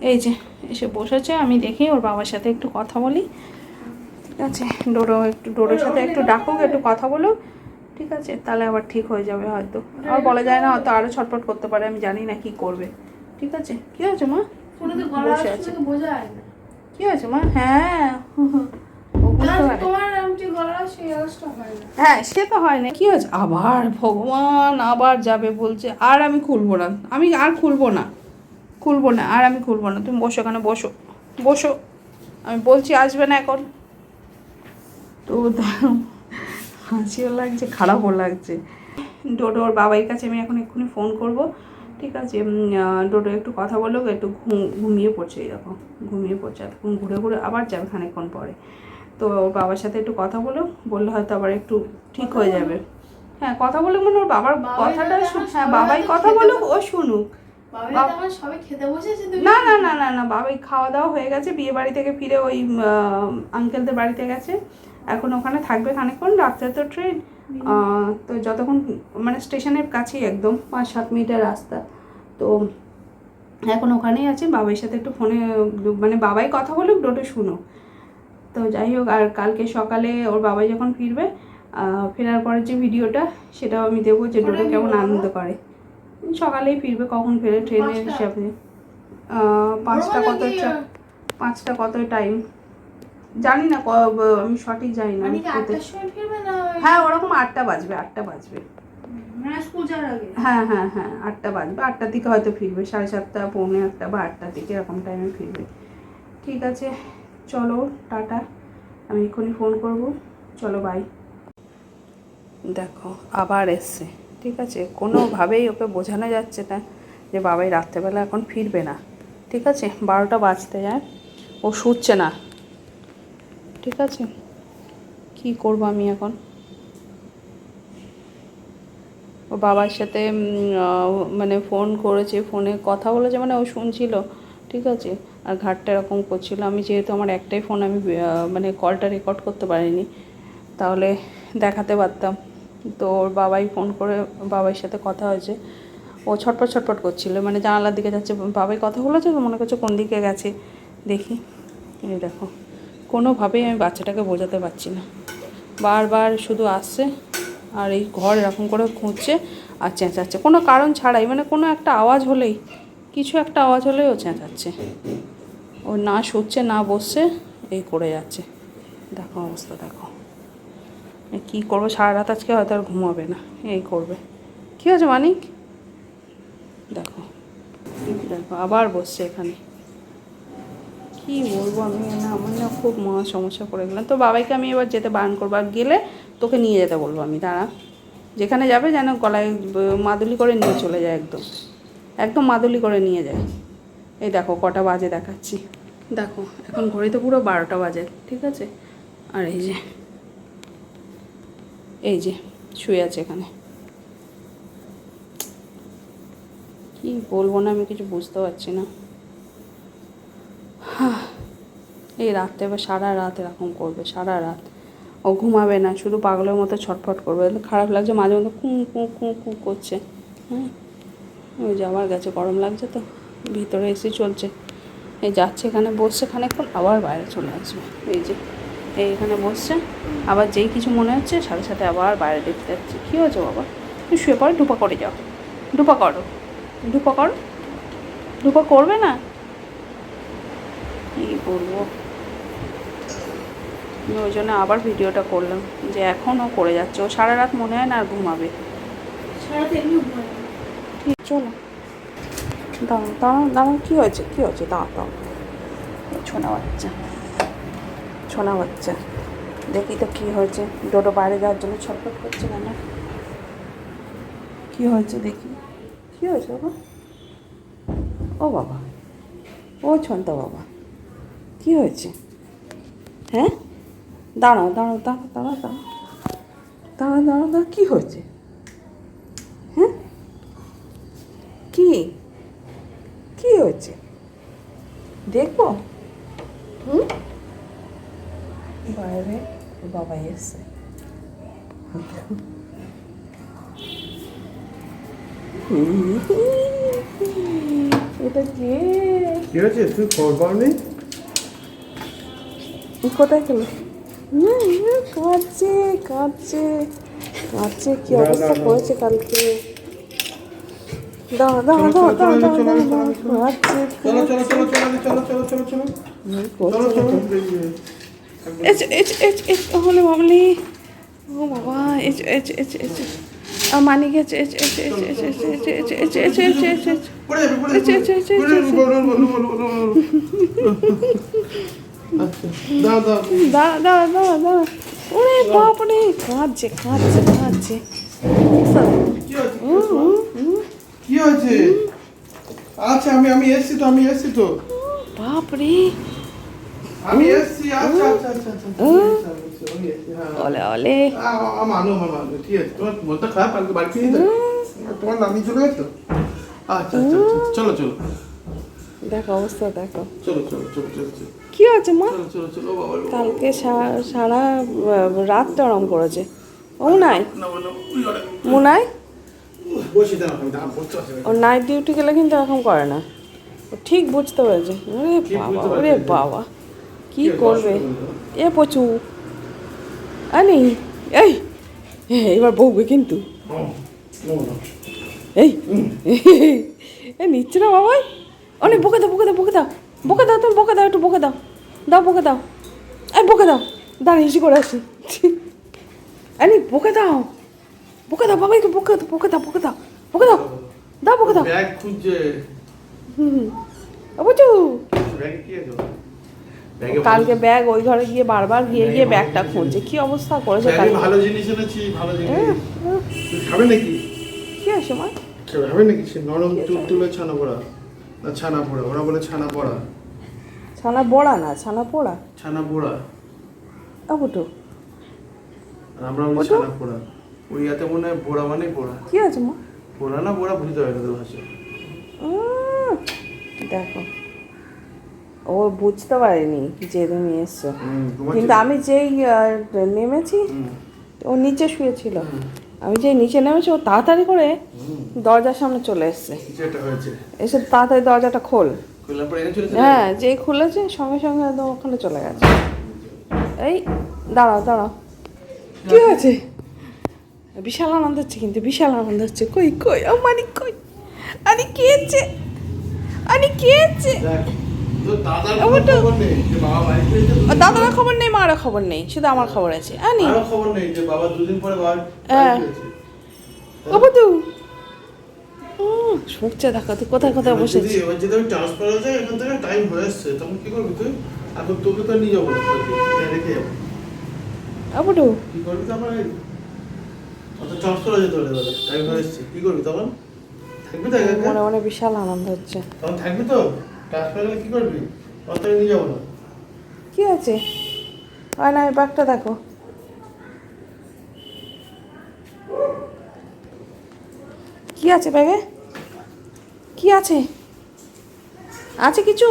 এই যে এসে বসেছে আমি দেখি ওর বাবার সাথে একটু কথা বলি। ঠিক আছে ডোরো একটু ডোরোর সাথে একটু ডাকুক একটু কথা বলুক। ঠিক আছে তাহলে আবার ঠিক হয়ে যাবে হয়তো। আর বলা যায় না হয়তো আরও ছটফট করতে পারে আমি জানি না কি করবে। ঠিক আছে কি হয়েছে মা? বসে আছে। কি হয়েছে মা? হ্যাঁ। হয় হ্যাঁ সে তো হয় না। কি হয়েছে? আবার ভগবান আবার যাবে বলছে আর আমি খুলবো না। আমি আর খুলবো না। খুলবো না আর আমি খুলবো না। তুমি বসো এখানে বসো। বসো। আমি বলছি আসবে না এখন। তো হাসিও লাগছে খারাপও লাগছে। ডোডোর বাবাইয়ের কাছে আমি এখন এক্ষুনি ফোন করব। ঠিক আছে ডোডো একটু কথা বলুক একটু ঘুম ঘুমিয়ে পড়ছে এরকম ঘুমিয়ে পড়ছে এতক্ষণ ঘুরে ঘুরে আবার যাবে খানিকক্ষণ পরে। তো ওর বাবার সাথে একটু কথা বলো বললে হয়তো আবার একটু ঠিক হয়ে যাবে। হ্যাঁ কথা বলুক মানে ওর বাবার কথাটা হ্যাঁ বাবাই কথা বলুক ও শুনুক। না না না না না বাবাই খাওয়া দাওয়া হয়ে গেছে বিয়ে বাড়ি থেকে ফিরে ওই আঙ্কেলদের বাড়িতে গেছে। এখন ওখানে থাকবে খানিকক্ষণ রাত্রে তো ট্রেন তো যতক্ষণ মানে স্টেশনের কাছেই একদম পাঁচ সাত মিনিটের রাস্তা। তো এখন ওখানেই আছে বাবার সাথে একটু ফোনে মানে বাবাই কথা বলুক ডোটো শুনো। তো যাই হোক আর কালকে সকালে ওর বাবাই যখন ফিরবে ফেরার পরে যে ভিডিওটা সেটাও আমি দেবো যে ডোটো কেমন আনন্দ করে। সকালেই ফিরবে কখন ফেরে? ট্রেনের হিসাবে পাঁচটা। কত পাঁচটা কত টাইম জানি না আমি সঠিক জানি না মানে হ্যাঁ ওরকম আটটা বাজবে আটটা বাজবে। মানে হ্যাঁ হ্যাঁ হ্যাঁ আটটা বাজবে আটটার দিকে হয়তো ফিরবে সাড়ে সাতটা পৌনে আটটা বা আটটার দিকে এরকম টাইমে ফিরবে। ঠিক আছে চলো টাটা আমি এক্ষুনি ফোন করব চলো বাই দেখো আবার এসছে। ঠিক আছে, কোনোভাবেই ওকে বোঝানো যাচ্ছে না যে বাবাই রাত্রেবেলা এখন ফিরবে না। ঠিক আছে, বারোটা বাজতে যায়, ও শুচ্ছে না। ঠিক আছে, কি করব আমি এখন? ও বাবার সাথে মানে ফোন করেছে, ফোনে কথা বলেছে মানে ও শুনছিল। ঠিক আছে, আর ঘাটটা এরকম করছিল। আমি যেহেতু আমার একটাই ফোন, আমি মানে কলটা রেকর্ড করতে পারিনি, তাহলে দেখাতে পারতাম। তো ওর বাবাই ফোন করে বাবার সাথে কথা হয়েছে। ও ছটপট ছটপট করছিল মানে জানালার দিকে যাচ্ছে। বাবাই কথা বলেছে তো মনে করছে কোন দিকে গেছে, দেখি। এই দেখো, কোনোভাবেই আমি বাচ্চাটাকে বোঝাতে পারছি না। বারবার শুধু আসছে আর এই ঘর এরকম করে খুঁজছে আর চেঁচাচ্ছে। কোনো কারণ ছাড়াই মানে কোনো একটা আওয়াজ হলেই, কিছু একটা আওয়াজ হলেই ও চেঁচাচ্ছে। ও না শুচ্ছে, না বসছে, এই করে যাচ্ছে। দেখো অবস্থা, দেখো। কী করব? সারা রাত আজকে হয়তো আর ঘুমাবে না। এই করবে। কী আছে মানিক? দেখো। দেখো, আবার বসছে এখানে। কি বলব আমি? না, আমার না খুব মহা সমস্যা করে গেলাম তো বাবাইকে আমি এবার যেতে বারণ করব। আর গেলে তোকে নিয়ে যেতে বলব আমি। দাঁড়া। যেখানে যাবে যেন গলায় মাদুলি করে নিয়ে চলে যায় একদম। একদম মাদুলি করে নিয়ে যায়। এই দেখো, কটা বাজে দেখাচ্ছি। দেখো, এখন ঘড়িতে পুরো বারোটা বাজে, ঠিক আছে? আর এই যে এই যে, শুয়ে আছে এখানে। কি বলব না, আমি কিছু বুঝতে পারছি না। এই রাত্রে এবার সারা রাত এরকম করবে, সারা রাত। ও ঘুমাবে না, শুধু পাগলের মতো ছটফট করবে। খারাপ লাগছে, মাঝে মধ্যে কুঁ কুঁ কুঁ কুঁ করছে। হ্যাঁ ওই যে আবার গেছে গরম লাগছে তো, ভিতরে এসি চলছে। এই যাচ্ছে এখানে, বসছে খানিকক্ষণ, আবার বাইরে চলে আসবে। এই যে এই এখানে বসছে। আবার যেই কিছু মনে হচ্ছে সাথে সাথে আবার বাইরে দেখতে যাচ্ছে। কী হয়েছে বাবা? তুমি শুয়ে পড়ে ডুপা করে যাও। ডুপা করো। ডুপা করো। ডুপা করবে না? কী করব ওই জন্য আবার ভিডিওটা করলাম যে এখনও করে যাচ্ছে। ও সারা রাত মনে হয় না আর ঘুমাবে। ঠিক চলো। দাঁড়াও দাঁড়াও দাঁড়াও। কী হয়েছে? কী হয়েছে? দাঁড়াও দাঁড়াও। ছোনা বাচ্চা। ছোনা বাচ্চা দেখি তো কী হয়েছে। ডোডো বাইরে যাওয়ার জন্য ছটফট করছে কেন? কী হয়েছে দেখি। কী হয়েছে বাবা? ও বাবা। ও ছন্তা বাবা। কী হয়েছে? হ্যাঁ? দাঁড়াও দাঁড়াও দাঁড়াও দাঁড়াও দাঁড়াও। দাঁড়াও দাঁড়াও দাঁড়াও, কী হয়েছে? হ্যাঁ? কি? কি হয়েছে? দেখব। হুম? বাইরে বাবাই এসছে এটা কে কি হয়েছে তুই খবর পাওনি কোথায় গেল কাঁদছে কাঁদছে কাঁদছে কি অবস্থা করেছে কালকে কাঁদছে হলে বাবলি ও বাবা এচ এচ এচ এচ মানি গেছে এচ এচ এচ এচ এচ এচ এচ এচ এচ এচ এচ এচ এচ, এচ, এচ, এচ। আচ্ছা। দা দা দা দা ওরে বাপরে কাঁদছে কাঁদছে কাঁদছে কি হয়েছে? আচ্ছা আমি আমি এসছি তো আমি এসছি তো বাপরে আমি এসছি আচ্ছা আচ্ছা আচ্ছা আচ্ছা আমি এসছি, হ্যাঁ। ওলে ওলে। মানো মানো ঠিক আছে তোমার মনটা খারাপ কালকে বাড়ি ফিরে তোমার চলে গেছো? আচ্ছা আচ্ছা আচ্ছা চলো চলো। দেখো অবস্থা দেখো। চলো চলো চলো চলো কি আছে মা? কালকে সারা আহ, রাতটা আরাম করেছে। ও নাই? মুনাই। ও নাইট ডিউটি গেলে কিন্তু এরকম করে না। ও ঠিক বুঝতে পেরেছে। ওরে বাবা ওরে বাবা। কি করবে? এ পচু। আনি এই এবার বউবে কিন্তু। এই এ নিচ্ছে না বাবাই। অনেক বকে দাও বকে দাও বকে দাও। বকে দাও তুমি বকে দাও একটু বকে দাও। দাও বকে দাও। এই বকে দাও। দাঁড়া হিসি করে আসি। আনি বকে দাও। বকে দাও বাবাইকে বকে দাও বকে দাও বকে দাও। বকে দাও। দাও বকে দাও। ব্যাগ খুঁজছে। হুম বুঝু ব্যাগে কি আছে? কালকে ব্যাগ ওই ঘরে গিয়ে বারবার গিয়ে গিয়ে ব্যাগটা খুঁজছে। কি অবস্থা করেছে কালকে ভালো জিনিস এনেছি ভালো জিনিস। তুই খাবে নাকি? কি আছে মা? খাবে নাকি? সে নরম তুলতুলে ছানা পোড়া। না ছানা পোড়া ওরা বলে ছানা পোড়া। ছানা বড়া না ছানা পোড়া। ছানা পোড়া। বুটু। আর আমরা বলি? ছানা পোড়া। ওইয়াতে মনে হয় পোড়া মানে পোড়া। কি আছে মা? পোড়া না পোড়া বুঝতে পারে তোর ভাষা উম, দেখো। ও বুঝতে পারেনি যে তুমি এসছো। কিন্তু আমি যেই নেমেছি ও নিচে শুয়েছিল। আমি যেই নিচে নেমেছি ও তাড়াতাড়ি করে দরজার সামনে চলে এসছে। এসে তাড়াতাড়ি দরজাটা খোল। হ্যাঁ যেই খুলেছে সঙ্গে সঙ্গে একদম ওখানে চলে গেছে। এই দাঁড়াও দাঁড়াও। কি হয়েছে? বিশাল আনন্দ হচ্ছে কিন্তু বিশাল আনন্দ হচ্ছে। কই কই ও মানি কই? আনি কি হচ্ছে? আনি কি হচ্ছে? দাদার খবর নেই খবর নেই শুধু আমার খবর আছে আনি। খবর নেই যে বাবা দুদিন পরে হ্যাঁ। শুকছে দেখো তুই কোথায় কোথায় যদি এবার যদি আমি ট্রান্সফার হয়ে যায় এখান থেকে টাইম হয়ে আসছে তখন কি করবি তুই? এখন তোকে তো নিয়ে যাব রেখে যাব। ও কি করবি তারপরে অত ট্রান্সফার হয়ে যেতে পারে টাইম হয়ে আসছে। কি করবি তখন? থাকবি তো মনে মনে বিশাল আনন্দ হচ্ছে। তখন থাকবি তো? ট্রান্সফার কি করবি? অত নিয়ে যাব না। কি আছে হয় না ব্যাগটা দেখো। কি আছে ব্যাগে? কি আছে? আছে কিছু?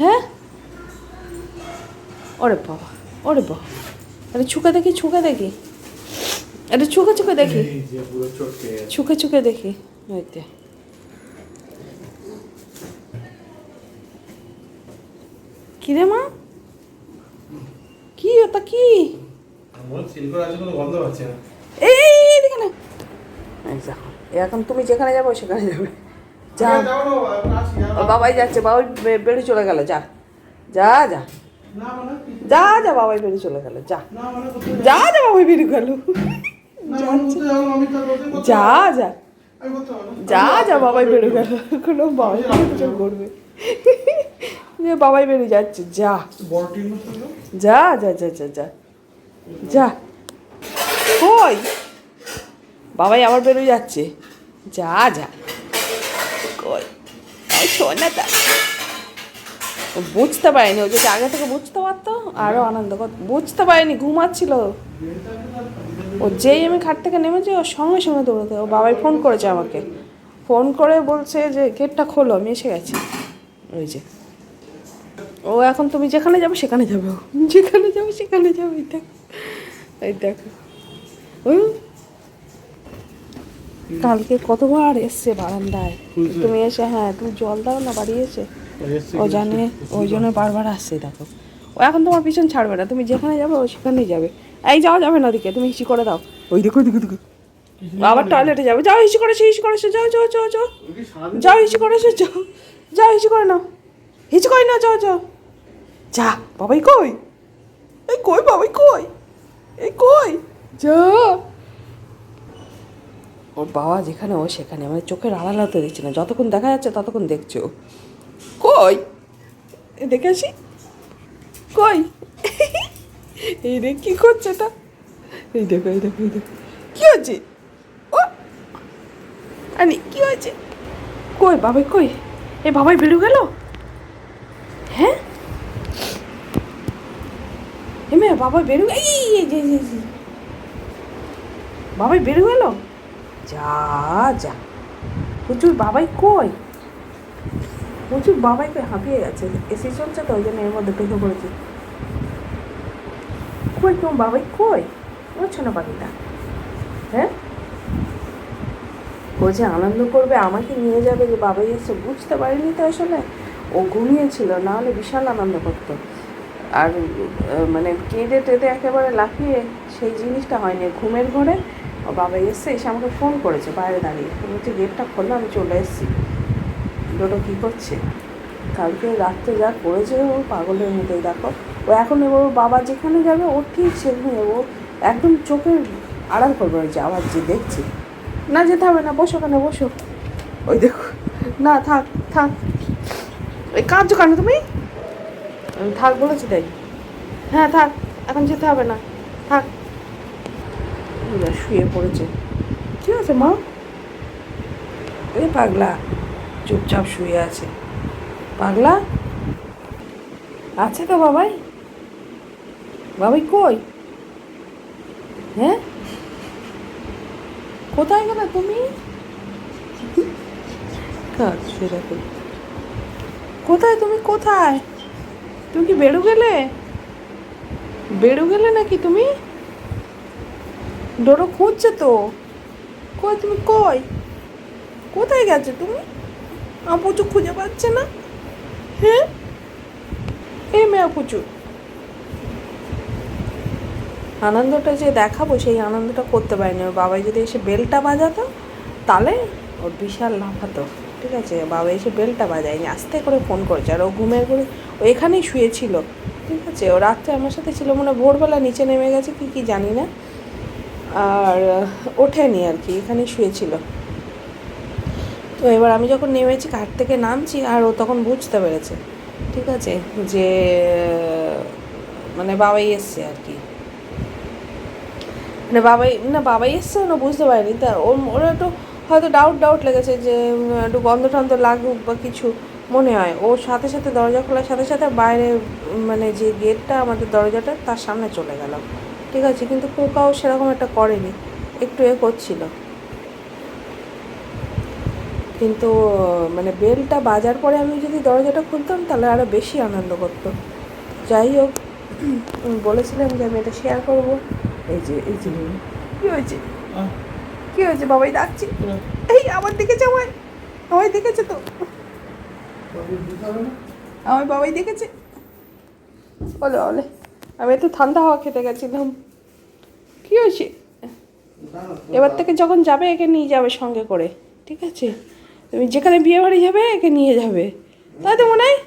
হ্যাঁ? ওরে বাবা ওরে বাবা। আরে ছুকে দেখি ছুকে দেখি। আরে ছুকে ছুকে দেখি। ছুকে ছুকে দেখি। ওইতে কিরে মা? কি ওটা কি? এই দেখে এখন তুমি যেখানে যাব সেখানে যাবে। যা। বাবাই যাচ্ছে বাবাই বেরিয়ে চলে গেল যা। যা যা। যা যা বাবাই বেরিয়ে চলে গেল যা। যা যা বাবাই বেরিয়ে গেল। যা যা। যা যা বাবাই বেরো গেল। কোনো বাবাই করবে। যে বাবাই বেরিয়ে যাচ্ছে যা? যা যা যা যা যা। যা। কই? বাবাই আবার বেরোয় যাচ্ছে। যা যা। কই? শোনাটা ও বুঝতে পারেনি ও যদি আগে থেকে বুঝতে পারতো আরও আনন্দ করত। বুঝতে পারেনি ঘুমাচ্ছিল। ও যেই আমি খাট থেকে নেমেছি ওর সঙ্গে সঙ্গে দৌড়াতে ও বাবাই ফোন করেছে আমাকে। ফোন করে বলছে যে গেটটা খোলো আমি এসে গেছি। ওই যে। ও এখন তুমি যেখানে যাবে সেখানে যাবে যেখানে যাবে সেখানে যাবে এই দেখো। এই দেখো। কালকে কতবার এসছে বারান্দায়? তুমি এসে হ্যাঁ তুমি জল দাও না বাড়ি এসে। ও জানে ওই জন্য বারবার আসছে দেখো। ও এখন তোমার পিছন ছাড়বে না। তুমি যেখানে যাবে ও সেখানেই যাবে। এই যাওয়া যাবে না ওদিকে তুমি হিসি করে দাও। ওই দেখো দেখো দেখো। আবার টয়লেটে যাবে। যাও হিসি করেছ হিসি করেছ যাও যাও যাও যাও। যাও হিসি করেছ যাও। যাও হিসি করে নাও। হিসি করে নাও যাও যাও। যা, বাবাই কই? এই কই বাবাই কই? এই কই? যা। ওর বাবা যেখানে, ও সেখানে। মানে চোখের আড়াল হতে দিচ্ছে না। যতক্ষণ দেখা যাচ্ছে, ততক্ষণ দেখছ কই? দেখে আসি। কই? এই রে, কি করছে এটা? এই দেখো এই দেখো এই দেখো। কি হচ্ছে ও! আনি কি হয়েছে? কই বাবাই, কই? এ বাবাই বেরো গেল? হ্যাঁ? মেয়ে বাবা বেরো এই। বাবাই বেরো গেল যা যা। প্রচুর বাবাই কই? প্রচুর বাবাই কই? হাঁপিয়ে গেছে। এসি চলছে তো, ওই জন্য এর মধ্যে ঢুকে পড়েছি। কই তোমার বাবাই কই? বুঝছ না পাখিটা? হ্যাঁ? ও যে আনন্দ করবে, আমাকে নিয়ে যাবে যে বাবাই এসে, বুঝতে পারিনি তো আসলে। ও ঘুমিয়েছিল, না হলে বিশাল আনন্দ করতো। আর মানে কেঁদে টেঁদে একেবারে লাফিয়ে সেই জিনিসটা হয়নি। ঘুমের ঘরে ও বাবা এসছে এসে আমাকে ফোন করেছে বাইরে দাঁড়িয়ে। বলছে, গেটটা খোলো, আমি চলে এসেছি। ডোডো কী করছে? কালকে রাত্রে যা করেছে ও পাগলের মতোই, দেখো। ও এখন ওর বাবা যেখানে যাবে, ও ঠিক সেখানে ও একদম চোখের আড়াল করবে ওই যে আবার যে দেখছি। না যেতে হবে না, বসো কেন বসো। ওই দেখো, না, থাক থাক। এই কাঁদছো কেন তুমি? থাক, বলেছি তাই। হ্যাঁ থাক, এখন যেতে হবে না। থাক। শুয়ে পড়েছে। কি আছে মা? এই পাগলা, চুপচাপ শুয়ে আছে। পাগলা? আছে তো বাবাই। বাবাই কই? হ্যাঁ? কোথায় গেলে তুমি? কাঁদছে দেখো। কোথায় তুমি? কোথায়? তুমি কি বেরু গেলে? বেরু গেলে নাকি তুমি? ডোরো খুঁজছে তো। কই তুমি কই? কোথায় গেছে তুমি? আপুচু খুঁজে পাচ্ছে না। হ্যাঁ? এ মেয়ে পুচু আনন্দটা যে দেখাবো, সেই আনন্দটা করতে পারিনি। ওর বাবাই যদি এসে বেলটা বাজাতো, তাহলে ওর বিশাল লাফাতো। ঠিক আছে, বাবা এসে বেলটা বাজায়নি, আস্তে করে ফোন করেছে, আর ও ঘুমের ঘরে ও এখানেই শুয়েছিল, ঠিক আছে, ও রাত্রে আমার সাথে ছিল, মনে ভোরবেলা নিচে নেমে গেছে, কি কি জানি না, আর ওঠেনি আর কি, এখানেই শুয়েছিল। তো এবার আমি যখন নেমেছি ঘাট থেকে নামছি, আর ও তখন বুঝতে পেরেছে, ঠিক আছে, যে মানে বাবাই এসছে আর কি। মানে বাবাই, না বাবাই এসছে না বুঝতে পারিনি, তা ওর ওর একটু হয়তো ডাউট ডাউট লেগেছে যে একটু গন্ধ টন্ধ লাগুক বা কিছু মনে হয়। ওর সাথে সাথে দরজা খোলার সাথে সাথে বাইরে মানে যে গেটটা আমাদের দরজাটা, তার সামনে চলে গেল। ঠিক আছে? কিন্তু পোকাও সেরকম একটা করেনি। একটু এ করছিল। কিন্তু মানে বেলটা বাজার পরে আমি যদি দরজাটা খুলতাম, তাহলে আরও বেশি আনন্দ করতো। যাই হোক বলেছিলাম যে আমি এটা শেয়ার করব। এই যে এই যে কী হয়েছে কী হয়েছে বাবাই ডাকছি? এই আবার দেখেছে আমায় আমায় দেখেছে তো। আমার বাবাই দেখেছে। বলে বলে, আমি একটু ঠান্ডা হাওয়া খেতে গেছিলাম। কী হয়েছে? এবার থেকে যখন যাবে, একে নিয়ে যাবে সঙ্গে করে, ঠিক আছে? তুমি যেখানে বিয়ে বাড়ি যাবে, একে নিয়ে যাবে। তাই তো মনে হয়?